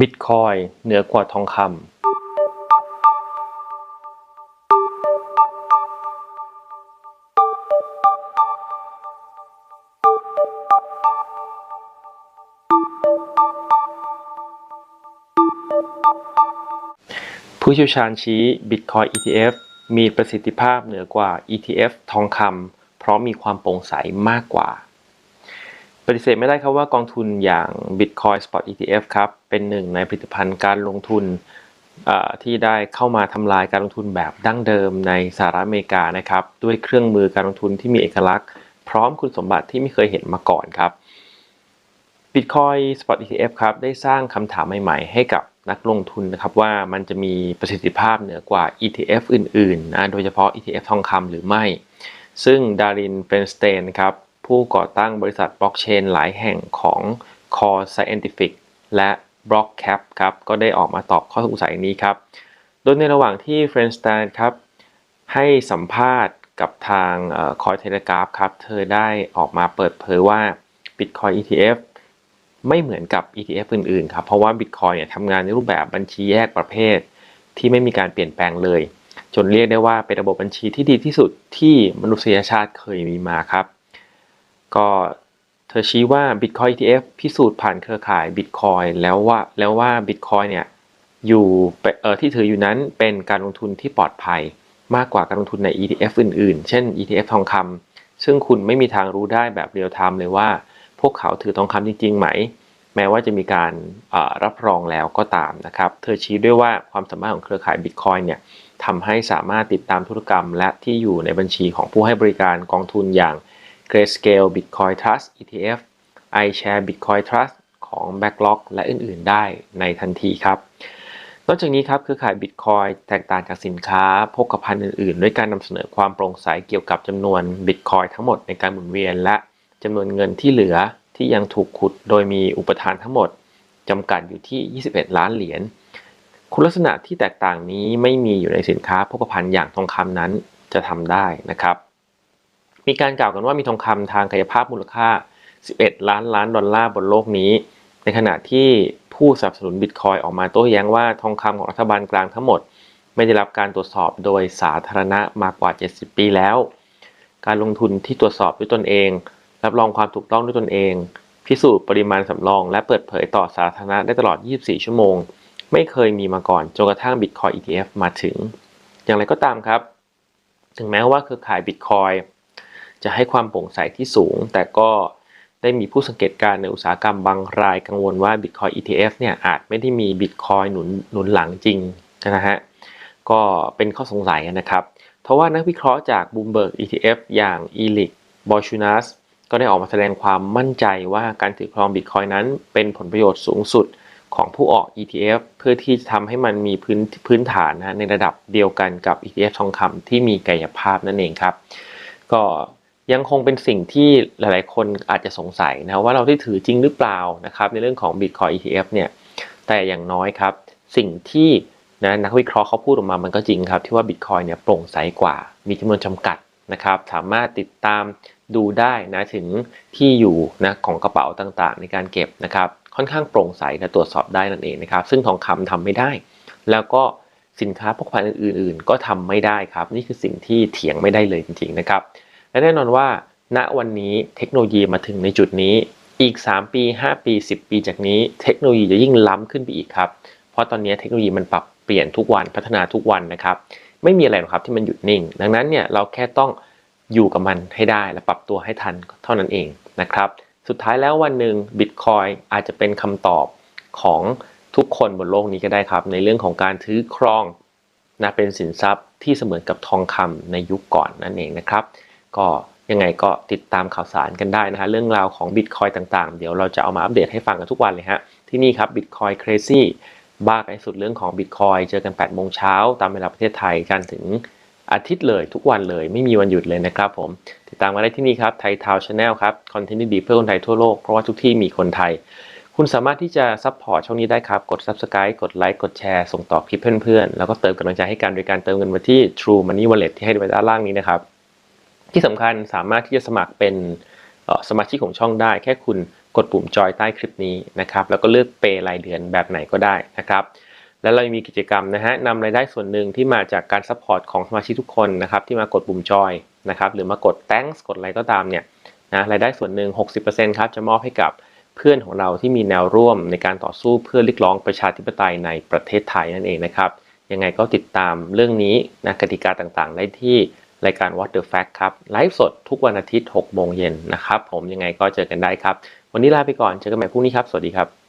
บิตคอยเหนือกว่าทองคำผู้เชี่ยวชาญชี้ Bitcoin ETF มีประสิทธิภาพเหนือกว่า ETF ทองคำเพราะมีความโปร่งใสมากกว่า ปฏิเสธไม่ได้ครับว่ากองทุนอย่าง Bitcoin Spot ETF ครับ เป็นหนึ่งในผลิตภัณฑ์การลงทุนที่ได้เข้ามาทำลายการลงทุนแบบดั้งเดิมในสหรัฐอเมริกานะครับ ด้วยเครื่องมือการลงทุนที่มีเอกลักษณ์ พร้อมคุณสมบัติที่ไม่เคยเห็นมาก่อนครับ Bitcoin Spot ETF ครับได้สร้างคำถามใหม่ๆ ให้กับนักลงทุนนะครับว่ามันจะมีประสิทธิภาพเหนือกว่า ETF อื่นๆนะโดยเฉพาะ ETF ทองคำหรือไม่ ซึ่งดารินเฟรนสเตนครับ ผู้ก่อตั้งบริษัทบล็อกเชนหลายแห่งของ Core Scientific และ BlockCap ครับก็ได้ออกมาตอบข้อสงสัยนี้ครับ โดยในระหว่างที่เฟรนสเตนครับให้สัมภาษณ์กับทางคอยเทเลกราฟครับ เธอได้ออกมาเปิดเผยว่า Bitcoin ETF ไม่เหมือนกับ ETF อื่นๆ ครับ เพราะว่า Bitcoin เนี่ยทำงานในรูปแบบบัญชีแยกประเภท ที่ไม่มีการเปลี่ยนแปลงเลย จนเรียกได้ว่าเป็นระบบบัญชีที่ดีที่สุดที่มนุษยชาติเคยมีมาครับ ก็เธอชี้ว่า Bitcoin ETF พิสูจน์ผ่านเครือข่าย Bitcoin แล้วว่าแล้วว่า Bitcoin เนี่ยอยู่เออที่ถืออยู่นั้นเป็นการลงทุนที่ปลอดภัยมากกว่าการลงทุนใน ETF อื่นๆ เช่น ETF ทองคำซึ่งคุณไม่มีทางรู้ได้แบบเรียลไทม์เลยว่า พวกเขาถือทองคำจริง ๆ ไหม แม้ว่าจะมีการรับรองแล้วก็ตามนะครับ เธอชี้ด้วยว่าความสามารถของเครือข่าย Bitcoin เนี่ยทำให้สามารถติดตามธุรกรรมและที่อยู่ในบัญชีของผู้ให้บริการกองทุนอย่าง Grayscale Bitcoin Trust ETF iShare Bitcoin Trust ของ Backlog และอื่น ๆ ได้ในทันทีครับ นอกจากนี้ครับคือขาย Bitcoin แตกต่างจากสินค้าโภคภัณฑ์อื่น ๆ ด้วยการนำเสนอความโปร่งใสเกี่ยวกับจำนวน Bitcoin ทั้งหมดในการหมุนเวียน และจำนวนเงินที่เหลือที่ยังถูกขุดโดยมีอุปทานทั้งหมดจำกัดอยู่ที่ 21 ล้านเหรียญคุณลักษณะที่แตกต่างนี้ไม่มีอยู่ในสินค้าโภคภัณฑ์อย่างทองคำนั้นจะทำได้นะครับ มีการกล่าวกันว่ามีทองคำทางกายภาพมูลค่า 11 ล้านล้านดอลลาร์บนโลกนี้ ในขณะที่ผู้สนับสนุนบิตคอยออกมาโต้แย้งว่าทองคำของรัฐบาลกลางทั้งหมด ไม่ได้รับการตรวจสอบโดยสาธารณะมากกว่า 70 ปีแล้ว การลงทุนที่ตรวจสอบด้วยตนเอง รับรองความถูกต้องด้วยตนเอง พิสูจน์ปริมาณสำรอง และเปิดเผยต่อสาธารณะได้ตลอด 24 ชั่วโมง ไม่เคยมีมาก่อนจนกระทั่ง Bitcoin ETF มาถึง อย่างไรก็ตามครับ ถึงแม้ว่าเครือข่าย Bitcoin จะให้ความโปร่งใสที่สูง แต่ก็ได้มีผู้สังเกตการณ์ในอุตสาหกรรมบางรายกังวลว่า Bitcoin ETF เนี่ยอาจไม่ได้มี Bitcoin หนุนหนุนหลังจริงนะฮะก็เป็นข้อสงสัยนะครับเพราะว่านักวิเคราะห์จาก Bloomberg ETF อย่าง e l i c b o r c h u n a s ก็ได้ออกมาแสดงความมั่นใจว่าการถือครอง Bitcoin นั้นเป็นผลประโยชน์สูงสุดของผู้ออก ETF เพื่อที่จะทำให้มันมีพื้นพื้นฐานนะในระดับเดียวกันกับ ETF ทองคำที่มีกายภาพนั่นเองครับ ก็ ยังคงเป็นสิ่งที่หลายๆ คนอาจจะสงสัยนะว่าเราได้ถือจริงหรือเปล่านะครับในเรื่องของ Bitcoin ETF เนี่ยแต่อย่างน้อยครับ สิ่งที่นะนักวิเคราะห์เขาพูดออกมามันก็จริงครับ ที่ว่า Bitcoin เนี่ยโปร่งใสกว่า มีจำนวนจำกัดนะครับ สามารถติดตามดูได้นะถึงที่อยู่นะของกระเป๋าต่างๆ ในการเก็บนะครับ ค่อนข้างโปร่งใสและตรวจสอบได้นั่นเองนะครับ ซึ่งทองคำทำไม่ได้ แล้วก็สินค้าพกพาอื่นๆ ก็ทำไม่ได้ครับ นี่คือสิ่งที่เถียงไม่ได้เลยจริง ๆ นะครับ และแน่นอนว่า ณวันนี้เทคโนโลยีมาถึงในจุดนี้ อีก 3 ปี 5 ปี 10 ปีจากนี้ เทคโนโลยีจะยิ่งล้ำขึ้นไปอีกครับ เพราะตอนนี้เทคโนโลยีมันปรับเปลี่ยนทุกวันพัฒนาทุกวันนะครับ ไม่มีอะไรหรอกครับที่มันหยุดนิ่ง ดังนั้นเนี่ยเราแค่ต้องอยู่กับมันให้ได้และปรับตัวให้ทันเท่านั้นเองนะครับ สุดท้ายแล้ววันหนึ่งบิตคอยอาจจะเป็นคำตอบของทุกคนบนโลกนี้ก็ได้ครับ ในเรื่องของการถือครองนะเป็นสินทรัพย์ที่เสมือนกับทองคำในยุคก่อนนั่นเองนะครับ ก็ยังไงก็ติดตามข่าวสารกันได้นะฮะเรื่องราวของ Bitcoin ต่างๆ เดี๋ยวเราจะเอามาอัปเดตให้ฟังกันทุกวันเลยฮะ ที่นี่ครับ Bitcoin Crazy บ้ากันสุดเรื่องของ Bitcoin เจอกัน 8 โมงเช้าตามเวลาประเทศไทยกันถึงอาทิตย์เลยทุกวันเลยไม่มีวันหยุดเลยนะครับผม ติดตามมาได้ที่นี่ครับไทยทาวชาแนลครับ คอนเทนต์ดีเพื่อคนไทยทั่วโลก เพราะว่าทุกที่มีคนไทย คุณสามารถที่จะซัพพอร์ตช่องนี้ได้ครับ กด Subscribe กดไลค์กดแชร์ส่งต่อคลิปเพื่อนๆแล้วก็เติมกำลังใจให้กันโดยการเติมเงินมาที่ True Money Wallet ที่ให้ไว้ด้านล่างนี้นะครับ ที่สำคัญสามารถที่จะสมัครเป็นสมาชิกของช่องได้ แค่คุณกดปุ่มจอยใต้คลิปนี้นะครับแล้วก็เลือกเปย์รายเดือนแบบไหนก็ได้นะครับแล้วเรามีกิจกรรมนะฮะนำรายได้ส่วนหนึ่งที่มาจากการซัพพอร์ตของสมาชิกทุกคนนะครับที่มากดปุ่มจอยนะครับหรือมากด thanks กดอะไรก็ตามเนี่ยนะรายได้ส่วนหนึ่ง 60%ครับจะมอบให้กับเพื่อนของเราที่มีแนวร่วมในการต่อสู้เพื่อเรียกร้องประชาธิปไตยในประเทศไทยนั่นเองนะครับยังไงก็ติดตามเรื่องนี้นะกติกาต่างๆ ได้ที่ รายการ What the Fact ครับไลฟ์สดทุกวันอาทิตย์6โมงเย็นนะครับผมยังไงก็เจอกันได้ครับ วันนี้ลาไปก่อนเจอกันใหม่พรุ่งนี้ครับ สวัสดีครับ